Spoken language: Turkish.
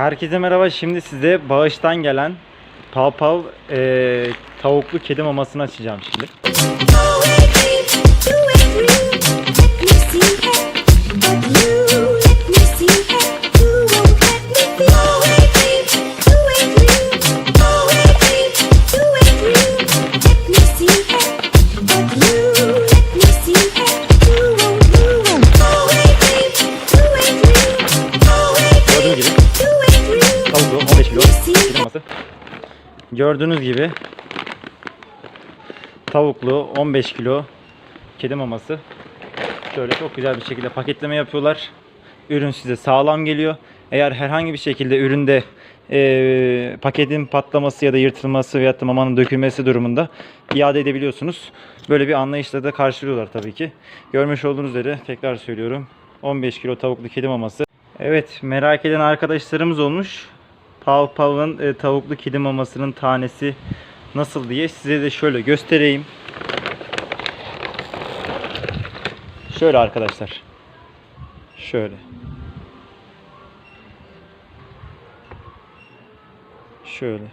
Herkese merhaba. Şimdi size bağıştan gelen Pav Pav eee, tavuklu kedi mamasını açacağım şimdi. Gördüğünüz gibi tavuklu 15 kilo kedi maması. Gördüğünüz gibi tavuklu 15 kilo kedi maması. Şöyle çok güzel bir şekilde paketleme yapıyorlar. Ürün size sağlam geliyor. Eğer herhangi bir şekilde üründe eee, paketin patlaması ya da yırtılması veya da mamanın dökülmesi durumunda iade edebiliyorsunuz. Böyle bir anlayışla da karşılıyorlar tabii ki. Görmüş olduğunuz üzere tekrar söylüyorum. 15 kilo tavuklu kedi maması. Evet merak eden arkadaşlarımız olmuş. Pav Pav'ın e, tavuklu kedi mamasının tanesi nasıl diye size de şöyle göstereyim. Şöyle arkadaşlar. Şöyle. Şöyle.